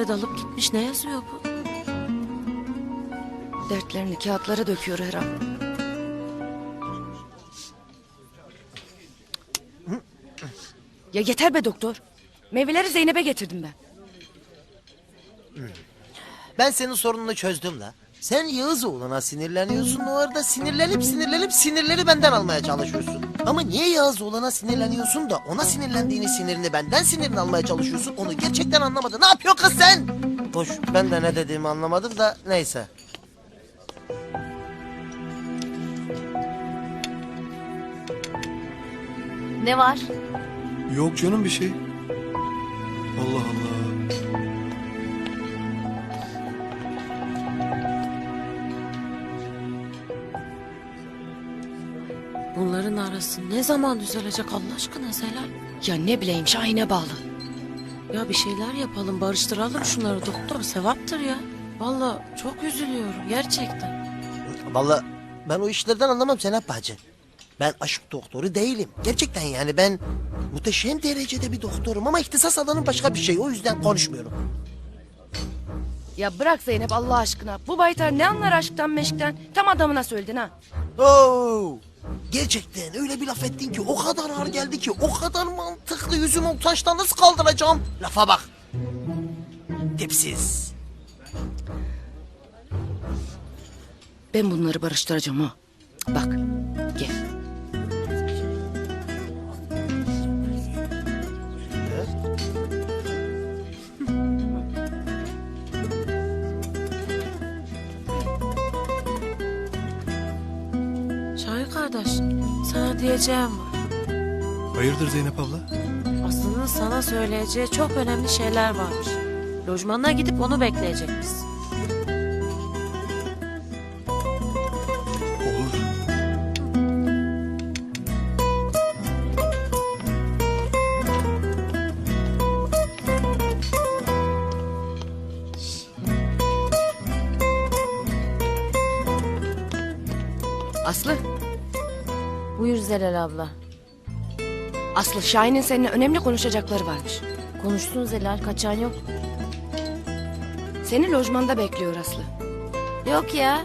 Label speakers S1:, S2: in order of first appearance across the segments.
S1: öyle dalıp gitmiş ne yazıyor bu?
S2: Dertlerini kağıtlara döküyor her an. Ya yeter be doktor. Meyveleri Zeynep'e getirdim ben.
S3: Ben senin sorununu çözdüm la. Sen Yağız oğluna sinirleniyorsun. O arada sinirlenip sinirlenip sinirleri benden almaya çalışıyorsun. Ama niye Yağız oğlana sinirleniyorsun da ona sinirlendiğini sinirini benden sinirini almaya çalışıyorsun? Onu gerçekten anlamadı. Ne yapıyor kız sen? Hoş ben de ne dediğimi anlamadım da neyse.
S4: Ne var?
S5: Yok canım bir şey. Allah Allah.
S1: Arası ne zaman düzelecek Allah aşkına Zelal?
S2: Ya ne bileyim Şahin'e bağlı.
S1: Ya bir şeyler yapalım barıştıralım şunları doktor sevaptır ya. Vallahi çok üzülüyorum gerçekten.
S3: Vallahi ben o işlerden anlamam Zeynep bacı. Ben aşk doktoru değilim. Gerçekten yani ben muhteşem derecede bir doktorum ama ihtisas alanım başka bir şey. O yüzden konuşmuyorum.
S2: Ya bırak Zeynep Allah aşkına. Bu baytar ne anlar aşktan meşkten? Tam adamına söyledin ha.
S3: Oo! Gerçekten öyle bir laf ettin ki o kadar ağır geldi ki o kadar mantıklı yüzümü utançtan nasıl kaldıracağım? Lafa bak. Dipsiz.
S2: Ben bunları barıştıracağım ha. Bak
S1: kardeş sana diyeceğim var.
S5: Hayırdır Zeynep abla?
S1: Aslı'nın sana söyleyeceği çok önemli şeyler varmış. Lojmanına gidip onu bekleyecekmiş.
S5: Olur.
S2: Aslı.
S4: Buyur Zelal abla.
S2: Aslı Şahin'in seninle önemli konuşacakları varmış.
S4: Konuştun Zelal kaçan yok.
S2: Seni lojmanda bekliyor Aslı.
S4: Yok ya.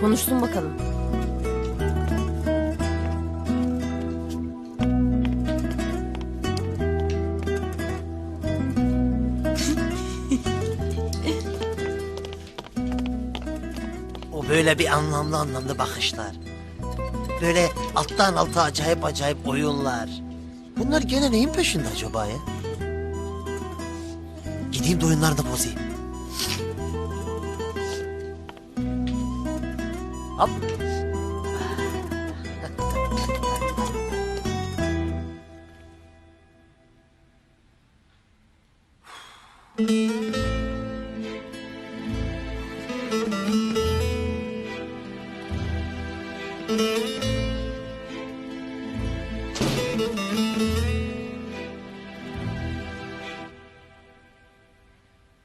S4: Konuştun bakalım.
S3: O böyle bir anlamlı anlamlı bakışlar. Böyle alttan alta acayip acayip oyunlar. Bunlar gene neyin peşinde acaba ya? Gideyim de oyunlarını bozayım. Hop.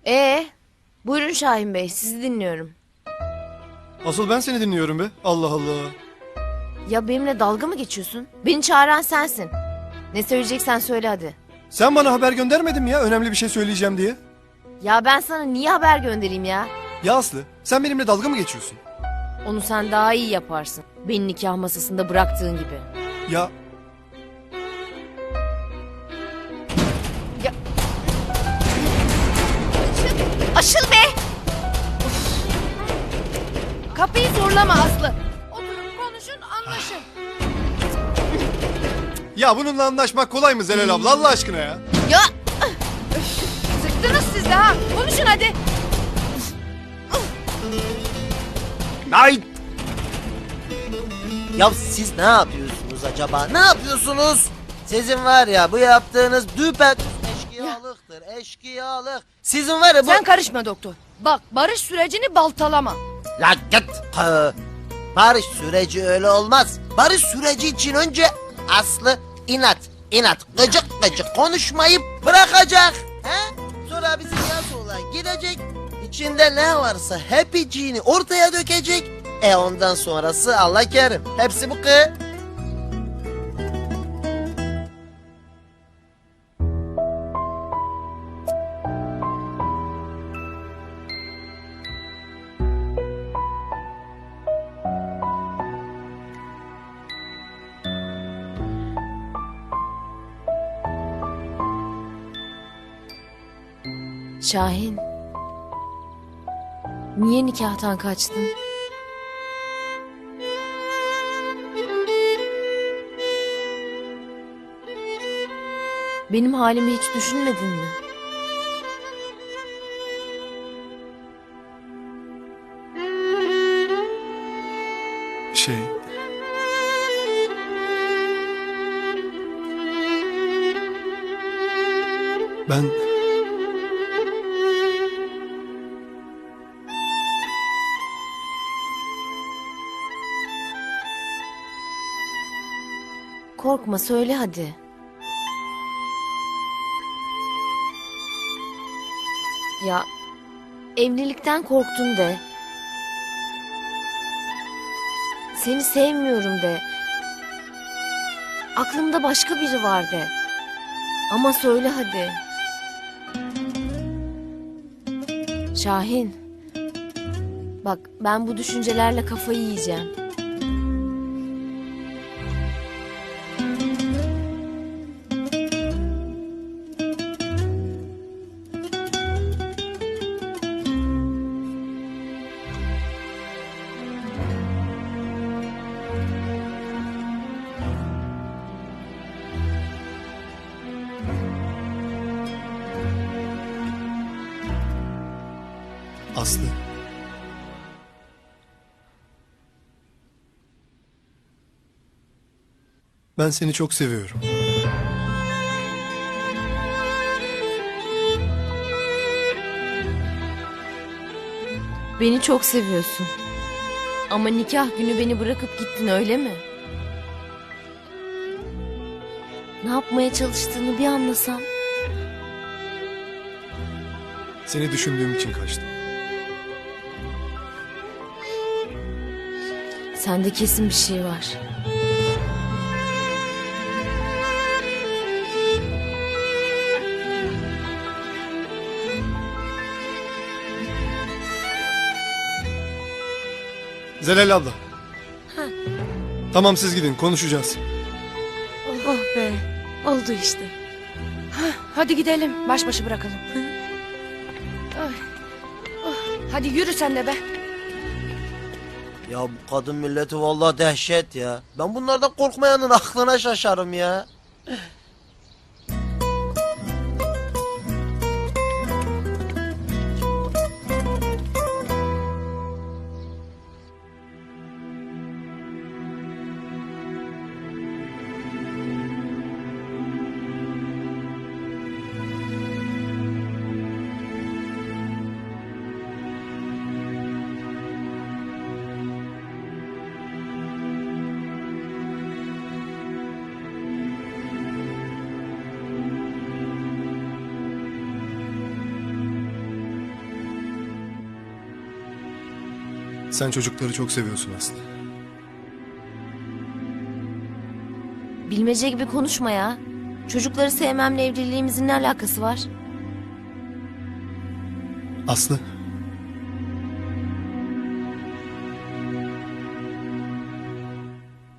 S4: Ee, buyurun Şahin Bey sizi dinliyorum.
S5: Asıl ben seni dinliyorum be. Allah Allah.
S4: Ya benimle dalga mı geçiyorsun? Beni çağıran sensin. Ne söyleyeceksen söyle hadi.
S5: Sen bana haber göndermedin mi ya önemli bir şey söyleyeceğim diye?
S4: Ya ben sana niye haber göndereyim ya?
S5: Ya Aslı sen benimle dalga mı geçiyorsun?
S4: Onu sen daha iyi yaparsın. Beni nikah masasında bıraktığın gibi.
S5: Ya
S2: Zorlama Aslı. Oturun konuşun anlaşın.
S5: ya bununla anlaşmak kolay mı Zelal abla Allah aşkına ya?
S4: Ya!
S2: Sıktınız siz de ha. Konuşun hadi.
S3: Ay! Ya siz ne yapıyorsunuz acaba? Ne yapıyorsunuz? Sizin var ya bu yaptığınız düpedüz eşkıyalıktır. Eşkıyalık. Sizin var ya bu...
S2: Sen karışma doktor. Bak barış sürecini baltalama.
S3: La git. Barış süreci öyle olmaz. Barış süreci için önce Aslı inat, inat, gıcık gıcık konuşmayıp bırakacak. He? Sonra bizim yaz olan gidecek. İçinde ne varsa hepiciğini ortaya dökecek. E ondan sonrası Allah kerim. Hepsi bu kı.
S4: Şahin. Niye nikahtan kaçtın? Benim halimi hiç düşünmedin mi?
S5: Şey... Ben...
S4: Korkma söyle hadi. Ya evlilikten korktum de. Seni sevmiyorum de. Aklımda başka biri var de. Ama söyle hadi. Şahin. Bak ben bu düşüncelerle kafayı yiyeceğim.
S5: Aslı. Ben seni çok seviyorum.
S4: Beni çok seviyorsun. Ama nikah günü beni bırakıp gittin öyle mi? Ne yapmaya çalıştığını bir anlasam.
S5: Seni düşündüğüm için kaçtım.
S4: Sende kesin bir şey var.
S5: Zelal abla. Tamam siz gidin konuşacağız.
S1: Oh be. Oldu işte.
S2: Hadi gidelim baş başa bırakalım. Ay. Oh, Hadi yürü sen de be.
S3: Ya bu kadın milleti vallahi dehşet ya. Ben bunlardan korkmayanın aklına şaşarım ya.
S5: Sen çocukları çok seviyorsun Aslı.
S4: Bilmece gibi konuşma ya. Çocukları sevmemle evliliğimizin ne alakası var?
S5: Aslı.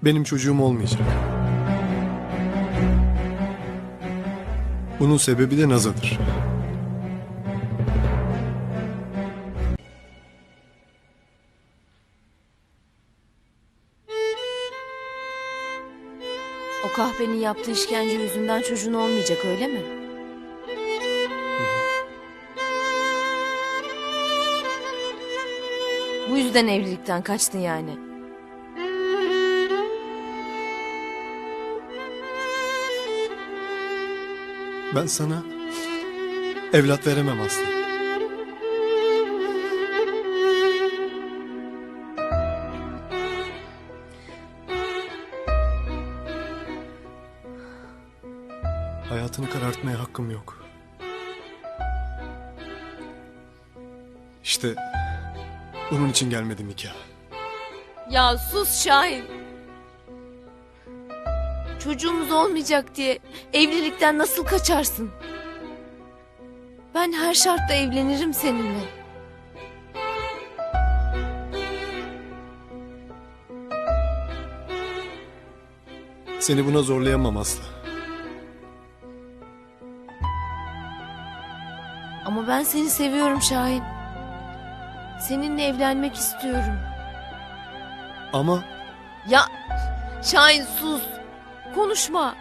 S5: Benim çocuğum olmayacak. Bunun sebebi de Naza'dır.
S4: Kahvenin yaptığı işkence yüzünden çocuğun olmayacak öyle mi? Bu yüzden evlilikten kaçtın yani.
S5: Ben sana evlat veremem Aslı. Hayatını karartmaya hakkım yok. İşte bunun için gelmedim nikah.
S4: Ya sus Şahin. Çocuğumuz olmayacak diye evlilikten nasıl kaçarsın? Ben her şartta evlenirim seninle.
S5: Seni buna zorlayamam Aslı.
S4: Ama ben Ben seni seviyorum Şahin. Seninle evlenmek istiyorum.
S5: Ama
S4: Ya Şahin sus. Konuşma.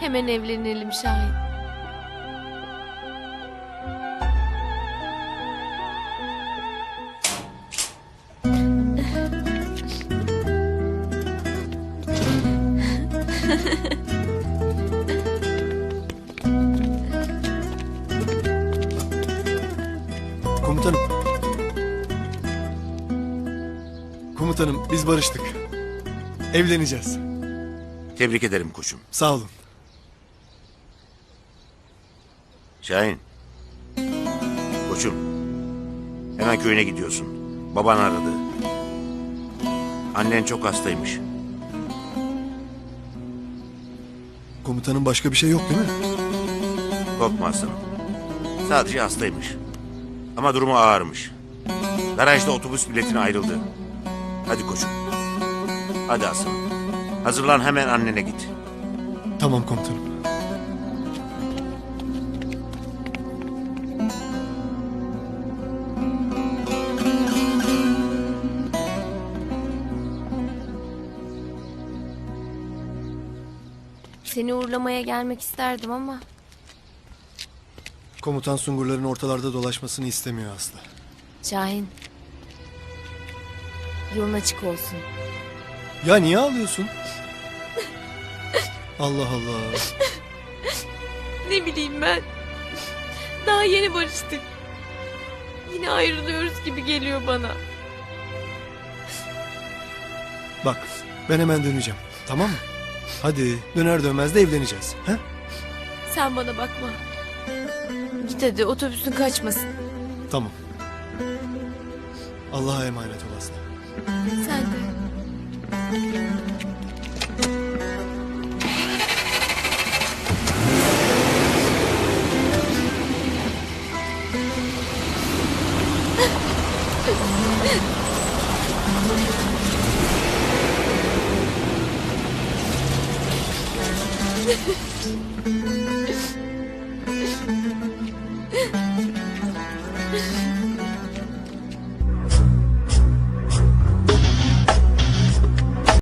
S4: Hemen evlenelim Şahin.
S5: Komutanım biz barıştık. Evleneceğiz.
S6: Tebrik ederim koçum.
S5: Sağ olun.
S6: Şahin. Koçum. Hemen köyüne gidiyorsun. Baban aradı. Annen çok hastaymış.
S5: Komutanım başka bir şey yok değil mi?
S6: Korkma aslanım. Sadece hastaymış. Ama durumu ağırmış. Garajda otobüs biletine ayrıldı. Hadi koçum. Hadi aslanım. Hazırlan hemen annene git.
S5: Tamam komutanım.
S4: Seni uğurlamaya gelmek isterdim ama
S5: Komutan sungurların ortalarda dolaşmasını istemiyor Aslı.
S4: Şahin. Yolun açık olsun.
S5: Ya niye ağlıyorsun? Allah Allah.
S4: Ne bileyim ben. Daha yeni barıştık. Yine ayrılıyoruz gibi geliyor bana.
S5: Bak ben hemen döneceğim. Tamam mı? Hadi döner dönmez de evleneceğiz. He?
S4: Sen bana bakma. Git hadi otobüsün kaçmasın.
S5: Tamam. Allah'a emanet ol Aslı.
S4: Sen de.